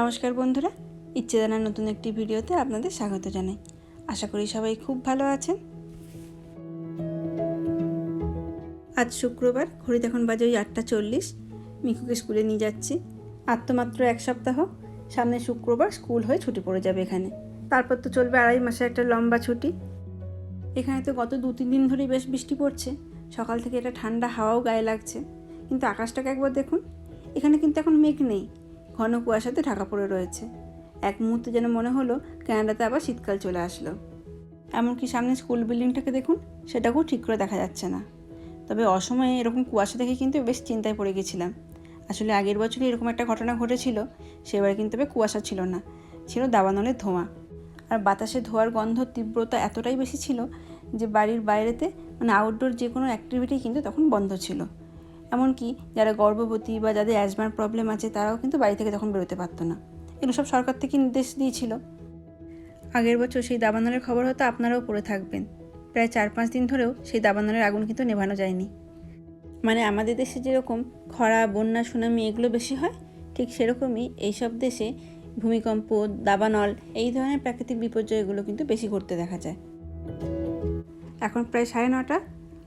নমস্কার বন্ধুরা ইচ্ছে জানার নতুন একটি ভিডিওতে আপনাদের স্বাগত জানাই। আশা করি সবাই খুব ভালো আছেন। আজ শুক্রবার, ঘড়ি এখন বাজে ওই আটটা চল্লিশ। মিকুকে স্কুলে নিয়ে যাচ্ছি। আর তো মাত্র এক সপ্তাহ, সামনে শুক্রবার স্কুল হয়ে ছুটি পড়ে যাবে এখানে। তারপর তো চলবে আড়াই মাসে একটা লম্বা ছুটি। এখানে তো গত দু তিন দিন ধরেই বেশ বৃষ্টি পড়ছে। সকাল থেকে এটা ঠান্ডা হাওয়াও গায়ে লাগছে। কিন্তু আকাশটাকে একবার দেখুন। এখানে কিন্তু এখন মেঘ নেই। ঘন কুয়াশাতে ঢাকা পড়ে রয়েছে। এক মুহূর্তে যেন মনে হলো ক্যানাডাতে আবার শীতকাল চলে আসলো। এমনকি সামনে স্কুল বিল্ডিংটাকে দেখুন, সেটাকেও ঠিক করে দেখা যাচ্ছে না। তবে অসময়ে এরকম কুয়াশা দেখে কিন্তু বেশ চিন্তায় পড়ে গেছিলাম। আসলে আগের বছরই এরকম একটা ঘটনা ঘটেছিল, সেবার কিন্তু তবে কুয়াশা ছিল না, ছিল দাবানলের ধোঁয়া। আর বাতাসে ধোয়ার গন্ধ তীব্রতা এতটাই বেশি ছিল যে বাড়ির বাইরেতে মানে আউটডোর যে কোনো অ্যাক্টিভিটি কিন্তু তখন বন্ধ ছিল। এমনকি যারা গর্ভবতী বা যাদের অ্যাজমার প্রবলেম আছে, তারাও কিন্তু বাড়ি থেকে তখন বেরোতে পারতো না। এগুলো সব সরকার থেকে নির্দেশ দিয়েছিল। আগের বছর সেই দাবানলের খবর হয়তো আপনারাও পড়ে থাকবেন। প্রায় চার পাঁচ দিন ধরেও সেই দাবানলের আগুন কিন্তু নেভানো যায়নি। মানে আমাদের দেশে যেরকম খরা, বন্যা, সুনামি এগুলো বেশি হয়, ঠিক সেরকমই এইসব দেশে ভূমিকম্প, দাবানল, এই ধরনের প্রাকৃতিক বিপর্যয়গুলো কিন্তু বেশি ঘটতে দেখা যায়। এখন প্রায় সাড়ে নটা।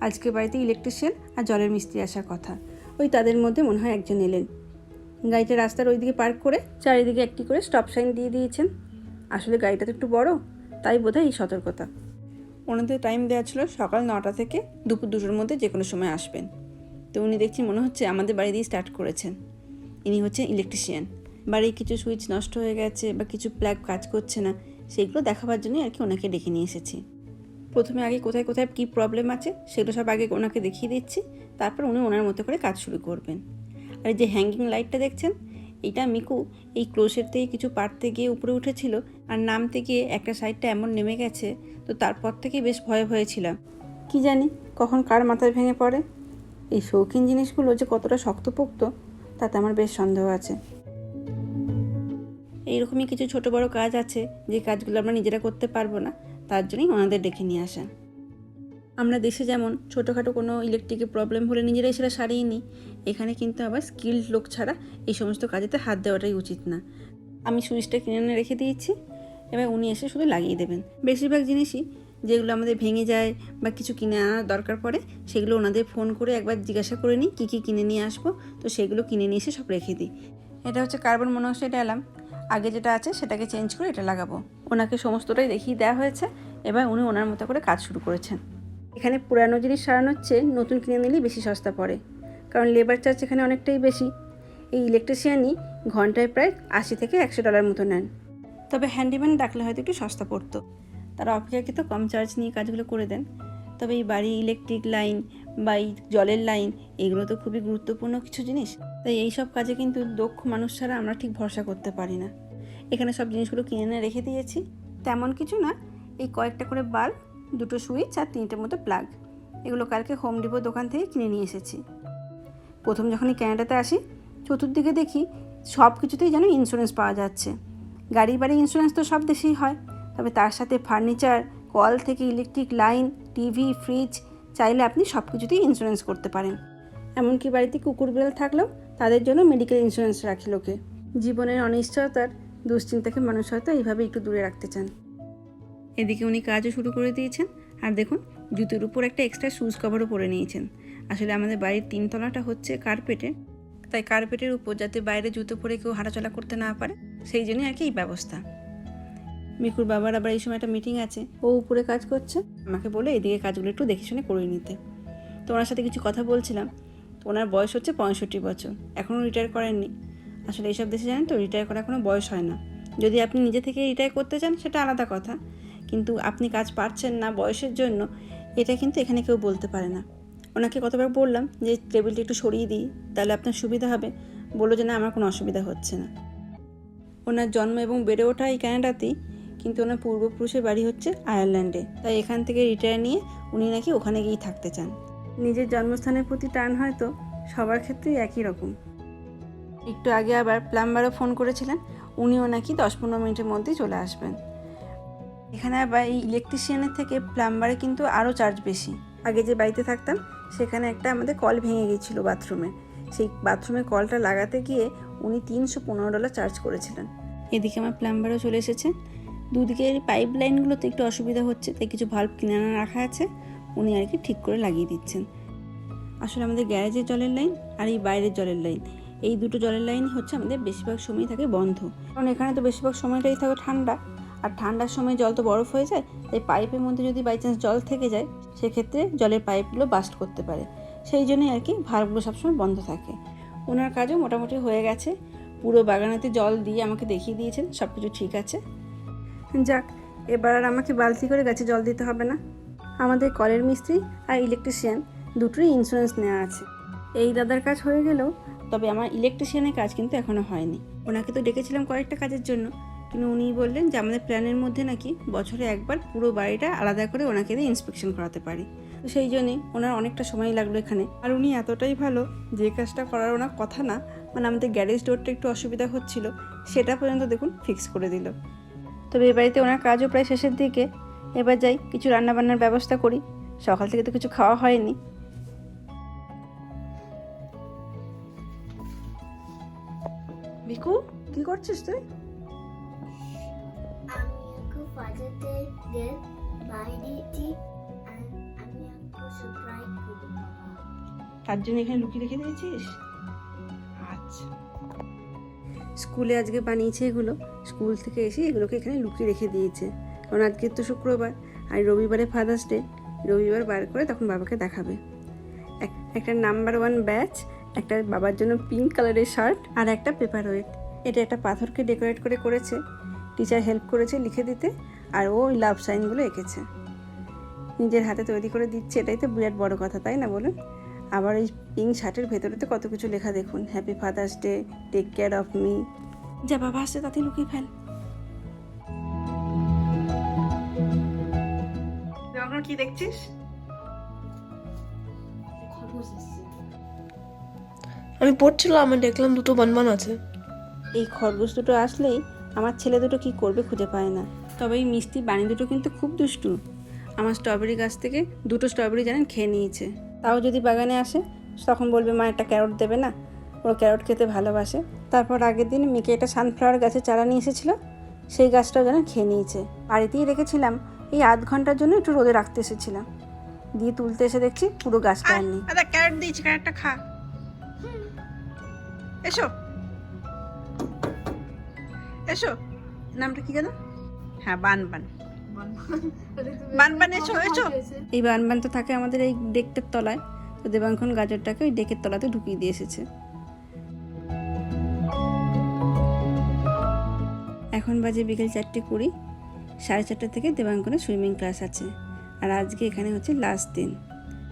আজকে বাড়িতে ইলেকট্রিশিয়ান আর জলের মিস্ত্রি আসার কথা। ওই তাদের মধ্যে মনে হয় একজন এলেন। গাড়িটা রাস্তার ওইদিকে পার্ক করে চারিদিকে একটি করে স্টপ সাইন দিয়ে দিয়েছেন। আসলে গাড়িটা তো একটু বড়, তাই বোধহয় এই সতর্কতা। ওনাদের টাইম দেওয়া ছিল সকাল নটা থেকে দুপুর দুটোর মধ্যে যে কোনো সময় আসবেন। তো উনি দেখছি মনে হচ্ছে আমাদের বাড়ি দিয়ে স্টার্ট করেছেন। ইনি হচ্ছেন ইলেকট্রিশিয়ান বাড়ির কিছু সুইচ নষ্ট হয়ে গেছে বা কিছু প্লাগ কাজ করছে না সেগুলো দেখাবার জন্যই আর কি ওনাকে ডেকে নিয়ে এসেছি। প্রথমে আগে কোথায় কোথায় কী প্রবলেম আছে, সেগুলো সব আগে ওনাকে দেখিয়ে দিচ্ছি, তারপর উনি ওনার মতো করে কাজ শুরু করবেন। আর এই যে হ্যাঙ্গিং লাইটটা দেখছেন, এটা মিকু এই ক্লোসের থেকে কিছু পারতে গিয়ে উপরে উঠেছিল, আর নামতে গিয়ে একটা সাইডটা এমন নেমে গেছে, তো তারপর থেকেই বেশ ভয়ে ভয়ে ছিলাম কি জানি, কখন কার মাথায় ভেঙে পড়ে? এই শৌখিন জিনিসগুলো যে কতটা শক্তপোক্ত, তাতে আমার বেশ সন্দেহ আছে। এইরকমই কিছু ছোট বড় কাজ আছে, যে কাজগুলো আমরা নিজেরা করতে পারব না তার জন্যই ওনাদের ডেকে নিয়ে আসা আমরা দেশে যেমন ছোটোখাটো কোনো ইলেকট্রিকের প্রবলেম হলে নিজেরাই সেটা সারিয়ে নিই, এখানে কিন্তু আবার স্কিল্ড লোক ছাড়া এই সমস্ত কাজেতে হাত দেওয়াটাই উচিত না। আমি সুইচটা কিনে এনে রেখে দিয়েছি, এবার উনি এসে শুধু লাগিয়ে দেবেন। বেশিরভাগ জিনিসই যেগুলো আমাদের ভেঙে যায় বা কিছু কিনে আনার দরকার পড়ে, সেগুলো ওনাদের ফোন করে একবার জিজ্ঞাসা করে নিই, কী কী কিনে নিয়ে আসব, তো সেগুলো কিনে নিয়ে এসে সব রেখে দিই। এটা হচ্ছে কার্বন মনোক্সাইড অ্যালার্ম আগে যেটা আছে সেটাকে চেঞ্জ করে এটা লাগাবো। ওনাকে সমস্তটাই দেখিয়ে দেওয়া হয়েছে। এবার উনি ওনার মতো করে কাজ শুরু করেছেন। এখানে পুরানো জিনিস সারানোর চেয়ে নতুন কিনে নিলেই বেশি সস্তা পড়ে। কারণ লেবার চার্জ এখানে অনেকটাই বেশি। এই ইলেকট্রিশিয়ানই ঘন্টায় প্রায় আশি থেকে একশো ডলার মতো নেন। তবে হ্যান্ডিম্যান ডাকলে হয়তো একটু সস্তা পড়তো। তারা অপেক্ষাকৃত কম চার্জ নিয়ে কাজগুলো করে দেন। তবে এই বাড়ি ইলেকট্রিক লাইন বা এই জলের লাইন এগুলো তো খুবই গুরুত্বপূর্ণ কিছু জিনিস। তাই এই সব কাজে কিন্তু দক্ষ মানুষ ছাড়া আমরা ঠিক ভরসা করতে পারি না। এখানে সব জিনিসগুলো কিনে এনে রেখে দিয়েছি। তেমন কিছু না, এই কয়েকটা করে বাল্ব, দুটো সুইচ আর তিনটের মতো প্লাগ। এগুলো কালকে হোম ডিপো দোকান থেকে কিনে নিয়ে এসেছি। প্রথম যখনই ক্যানাডাতে আসি, চতুর্দিকে দেখি সব কিছুতেই যেন ইন্স্যুরেন্স পাওয়া যাচ্ছে। গাড়ি বাড়ি ইন্স্যুরেন্স তো সব দেশেই হয়। তবে তার সাথে ফার্নিচার কল থেকে ইলেকট্রিক লাইন টিভি ফ্রিজ চাইলে আপনি সব কিছুতেই ইন্স্যুরেন্স করতে পারেন। এমনকি বাড়িতে কুকুর, বিড়াল থাকলেও তাদের জন্য মেডিকেল ইন্স্যুরেন্স রাখে লোকে। জীবনের অনিশ্চয়তার দুশ্চিন্তাকে মানুষ হয়তো এইভাবে একটু দূরে রাখতে চান। এদিকে উনি কাজও শুরু করে দিয়েছেন। আর দেখুন, জুতোর উপর একটা এক্সট্রা শুজ কভারও পরে নিয়েছেন। আসলে আমাদের বাড়ির তিনতলাটা হচ্ছে কার্পেটে তাই কার্পেটের উপর যাতে বাইরে জুতো পরে কেউ হাঁটাচলা করতে না পারে, সেই জন্যই আর কি এই ব্যবস্থা। মিকুর বাবার আবার এই সময় একটা মিটিং আছে। ও উপরে কাজ করছে। আমাকে বলে এদিকে কাজগুলো একটু দেখে শুনে করে নিতে। তো ওনার সাথে কিছু কথা বলছিলাম। তো ওনার বয়স হচ্ছে পঁয়ষট্টি বছর। এখনও রিটায়ার করেননি। আসলে এইসব দেশে জানেন তো রিটায়ার করার কোনো বয়স হয় না। যদি আপনি নিজে থেকে রিটায়ার করতে চান, সেটা আলাদা কথা। কিন্তু আপনি কাজ পারছেন না বয়সের জন্য, এটা কিন্তু এখানে কেউ বলতে পারে না। ওনাকে কতবার বললাম যে, টেবিলটা একটু সরিয়ে দিই, তাহলে আপনার সুবিধা হবে। বলল যে, না, আমার কোনো অসুবিধা হচ্ছে না। ওনার জন্ম এবং বেড়ে ওঠা এই ক্যানাডাতেই কিন্তু ওনার পূর্বপুরুষের বাড়ি হচ্ছে আয়ারল্যান্ডে। তাই এখান থেকে রিটায়ার নিয়ে উনি নাকি ওখানে গিয়েই থাকতে চান। নিজের জন্মস্থানের প্রতি টান হয়তো সবার ক্ষেত্রেই একই রকম। একটু আগে আবার প্লাম্বারও ফোন করেছিলেন, উনিও নাকি দশ পনেরো মিনিটের মধ্যেই চলে আসবেন। এখানে আবার এই ইলেকট্রিশিয়ানের থেকে প্লাম্বারে কিন্তু আরও চার্জ বেশি। আগে যে বাড়িতে থাকতাম, সেখানে একটা আমাদের কল ভেঙে গিয়েছিল বাথরুমে সেই বাথরুমে কলটা লাগাতে গিয়ে উনি তিনশো পনেরো ডলার চার্জ করেছিলেন। এদিকে আমার প্লাম্বারও চলে এসেছে। দুদিকের পাইপ লাইনগুলোতে একটু অসুবিধা হচ্ছে, তাই কিছু ভাল্ব কিনে আনা রাখা আছে। উনি আর কি ঠিক করে লাগিয়ে দিচ্ছেন। আসলে আমাদের গ্যারেজের জলের লাইন আর এই বাইরের জলের লাইন এই দুটো জলের লাইন হচ্ছে আমাদের বেশিরভাগ সময় থাকে বন্ধ। কারণ এখানে তো বেশিরভাগ সময়টাই থাকে ঠান্ডা। আর ঠান্ডার সময় জল তো বরফ হয়ে যায়, তাই পাইপের মধ্যে যদি বাই চান্স জল থেকে যায়, সেক্ষেত্রে জলের পাইপগুলো বাস্ট করতে পারে। সেই জন্যই আর কি ভাল্বগুলো সবসময় বন্ধ থাকে। ওনার কাজও মোটামুটি হয়ে গেছে। পুরো বাগানেতে জল দিয়ে আমাকে দেখিয়ে দিয়েছেন সব কিছু ঠিক আছে। যাক, এবার আর আমাকে বালতি করে গাছে জল দিতে হবে না। আমাদের কলের মিস্ত্রি আর ইলেকট্রিশিয়ান দুটোই ইন্স্যুরেন্স নেওয়া আছে। এই দাদার কাজ হয়ে গেলেও, তবে আমার ইলেকট্রিশিয়ানের কাজ কিন্তু এখনও হয়নি। ওনাকে তো ডেকেছিলাম কয়েকটা কাজের জন্য, কিন্তু উনি বললেন যে আমাদের প্ল্যানের মধ্যে নাকি বছরে একবার পুরো বাড়িটা আলাদা করে ওনাকে দিয়ে ইন্সপেকশন করাতে পারি। তো সেই জন্যই ওনার অনেকটা সময় লাগল এখানে। আর উনি এতটাই ভালো, যে কাজটা করার ওনার কথা না মানে আমাদের গ্যারেজ ডোরটা একটু অসুবিধা হচ্ছিল, সেটা পর্যন্ত দেখুন ফিক্স করে দিল। তবে এ বাড়িতে ওনার কাজও প্রায় শেষের দিকে। এবার যাই কিছু রান্নাবান্নার ব্যবস্থা করি। সকাল থেকে তো কিছু খাওয়া হয়নি। বিকু কি করছিস তুই? তার জন্য এখানে লুকিয়ে রেখে দিয়েছিস? স্কুলে আজকে বানিয়েছে এগুলো। স্কুল থেকে এসে এগুলোকে এখানে লুকিয়ে রেখে দিয়েছে। কারণ আজকে তো শুক্রবার, আর রবিবারে ফাদার্স ডে রবিবার বার করে তখন বাবাকে দেখাবে। এক- একটা নাম্বার ওয়ান ব্যাচ একটা বাবার জন্য পিঙ্ক কালারের শার্ট আর একটা পেপার ওয়েট এটা একটা পাথরকে ডেকোরেট করে করেছে। টিচার হেল্প করেছে লিখে দিতে, আর ও ওই লাভ সাইনগুলো এঁকেছে। নিজের হাতে তৈরি করে দিচ্ছে, এটাই তো বিরাট বড় কথা, তাই না বলুন? আবার এই পিঙ্ক শার্টের ভেতরে তো কত কিছু লেখা দেখুন। Happy father's day take care of me যা বাবা আসছে তাতে লুকিয়ে ফেল। কি দেখছিস? আমি পড়ছিলাম আমি দেখলাম দুটো বানবান আছে। এই খরগোশ দুটো আসলেই আমার ছেলে দুটো কি করবে খুঁজে পায় না। তবে এই মিষ্টি বাণী দুটো কিন্তু খুব দুষ্টু। আমার স্ট্রবেরি গাছ থেকে দুটো স্ট্রবেরি জানেন খেয়ে নিয়েছে। তাও যদি বাগানে আসে তখন বলবে মা একটা ক্যারট দেবে না। ও ক্যারট খেতে ভালোবাসে। তারপর আগের দিন মেয়েকে একটা সানফ্লাওয়ার গাছের চারা নিয়ে এসেছিল। সেই গাছটাও যেন খেয়ে নিয়েছে। বাড়িতেই রেখেছিলাম। এই আধ ঘণ্টার জন্য একটু রোদে রাখতে এসেছিলাম। দিয়ে তুলতে এসে দেখছি পুরো গাছটা আর নেই দাদা ক্যারেট দিয়েছি ক্যারেটটা খা। এসো। এসো। নামটা কি জানো হ্যাঁ বান বান বান বান এসো। এসো এই বানবান তো থাকে আমাদের এই ডেকটার তলায়। তো দেবাঙ্কন গাজরটাকে ওই ডেকের তলাতে ঢুকিয়ে দিয়ে এসেছে। এখন বাজে বিকেল চারটে কুড়ি। সাড়ে চারটে থেকে দেবাঙ্কনের সুইমিং ক্লাস আছে। আর আজকে এখানে হচ্ছে লাস্ট দিন।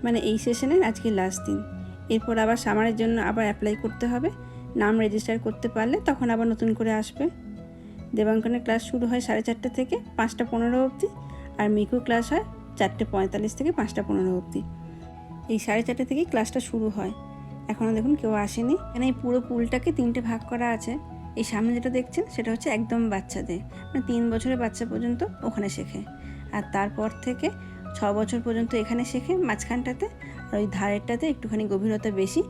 মানে এই সেশনের আজকে লাস্ট দিন। এরপর আবার সামারের জন্য আবার অ্যাপ্লাই করতে হবে। নাম রেজিস্টার করতে পারলে তখন আবার নতুন করে আসবে। দেবাঙ্কনের ক্লাস শুরু হয় সাড়ে চারটে থেকে পাঁচটা পনেরো অবধি। আর মিকু ক্লাস হয় চারটে পঁয়তাল্লিশ থেকে পাঁচটা পনেরো অবধি। এই সাড়ে চারটে থেকেই ক্লাসটা শুরু হয়। এখনও দেখুন কেউ আসেনি। এখানে এই পুরো পুলটাকে তিনটে ভাগ করা আছে। এই সামনে যেটা দেখছেন সেটা হচ্ছে একদম বাচ্চাদের। মানে তিন বছরের বাচ্চা পর্যন্ত ওখানে শেখে। আর তারপর থেকে ছ বছর পর্যন্ত এখানে শেখে। মাঝখানটাতে আর ওই ধারেরটাতে একটুখানি গভীরতা বেশি,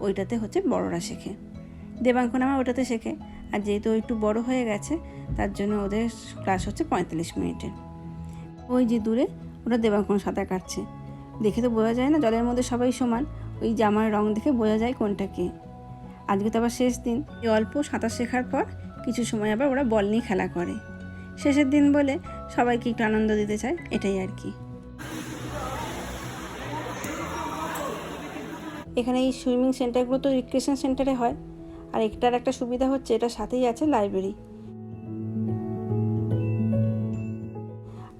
ওইটাতে হচ্ছে বড়রা শেখে। দেবাঙ্কন আমার ওটাতে শেখে। আর যেহেতু একটু বড় হয়ে গেছে, তার জন্য ওদের ক্লাস হচ্ছে পঁয়তাল্লিশ মিনিটের ওই যে দূরে, ওটা দেবাঙ্কন সাঁতার কাটছে। দেখে তো বোঝা যায় না, জলের মধ্যে সবাই সমান। ওই জামার রং দেখে বোঝা যায় কোনটা কে। আজকে তো আবার শেষ দিন। এই অল্প সাঁতার শেখার পর কিছু সময় আবার ওরা বল নিয়ে খেলা করে। শেষের দিন বলে সবাইকে একটু আনন্দ দিতে চায়, এটাই আর কি। এখানে এই সুইমিং সেন্টারগুলো তো রিক্রিয়েশন সেন্টারে হয়। আর একটার একটা সুবিধা হচ্ছে, এটার সাথেই আছে লাইব্রেরি।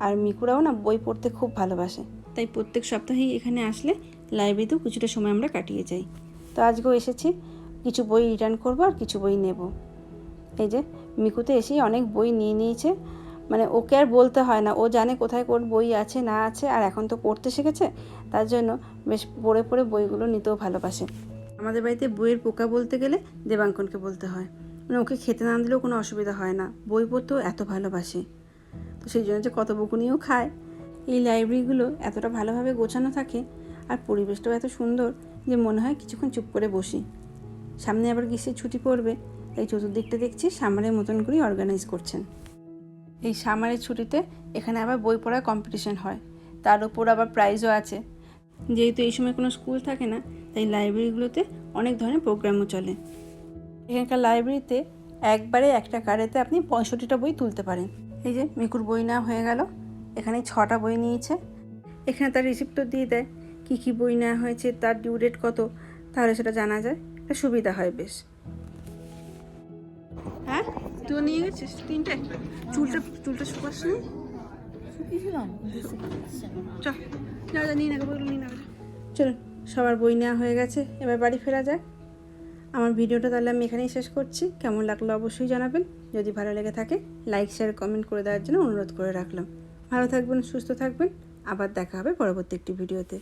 আর মিকুরাও না বই পড়তে খুব ভালোবাসে। তাই প্রত্যেক সপ্তাহেই এখানে আসলে লাইব্রেরিতেও কিছুটা সময় আমরা কাটিয়ে যাই। তো আজকেও এসেছি। কিছু বই রিটার্ন করব আর কিছু বই নেব। এই যে মিকুতে এসেই অনেক বই নিয়ে নিয়েছে। মানে ওকে আর বলতে হয় না। ও জানে কোথায় কোন বই আছে, না আছে, আর এখন তো পড়তে শিখেছে। তার জন্য বেশ পড়ে পড়ে বইগুলো নিতেও ভালোবাসে। আমাদের বাড়িতে বইয়ের পোকা বলতে গেলে দেবাঙ্কনকে বলতে হয়। মানে ওকে খেতে না দিলেও কোনো অসুবিধা হয় না। বই পড়তেও এত ভালোবাসে। তো সেই জন্য যে কত বকুনিও খায়। এই লাইব্রেরিগুলো এতটা ভালোভাবে গোছানো থাকে আর পরিবেশটাও এত সুন্দর যে মনে হয় কিছুক্ষণ চুপ করে বসি। সামনে আবার গ্রীষ্মের ছুটি পড়বে, তাই চতুর্দিকটা দেখছি সামারের মতন করেই অর্গানাইজ করছেন। এই সামারের ছুটিতে এখানে আবার বই পড়ার কম্পিটিশন হয়, তার উপর আবার প্রাইজও আছে। যেহেতু এই সময় কোনো স্কুল থাকে না, তাই লাইব্রেরিগুলোতে অনেক ধরনের প্রোগ্রামও চলে। এখানকার লাইব্রেরিতে একবারে একটা কারেতে আপনি পঁয়ষট্টিটা বই তুলতে পারেন। এই যে মিকুর বই না হয়ে গেল। এখানে ছটা বই নিয়েছে। এখানে তার রিসিপ্টও দিয়ে দেয় কী কী বই নেওয়া হয়েছে, তার ডিউ ডেট কত, তাহলে সেটা জানা যায়। একটা সুবিধা হয় বেশ। হ্যাঁ? তুই নিয়ে গেছিস তিনটে? চুলটা চুলটা শুকাস নি? চ যা যা, নিয়ে নিয়ে নেব চলুন, সবার বই নেওয়া হয়ে গেছে। এবার বাড়ি ফেরা যাক। আমার ভিডিওটা তাহলে আমি এখানেই শেষ করছি। কেমন লাগল অবশ্যই জানাবেন। যদি ভালো লেগে থাকে লাইক শেয়ার কমেন্ট করে দেওয়ার জন্য অনুরোধ করে রাখলাম। ভালো থাকবেন, সুস্থ থাকবেন। আবার দেখা হবে পরবর্তী একটি ভিডিওতে।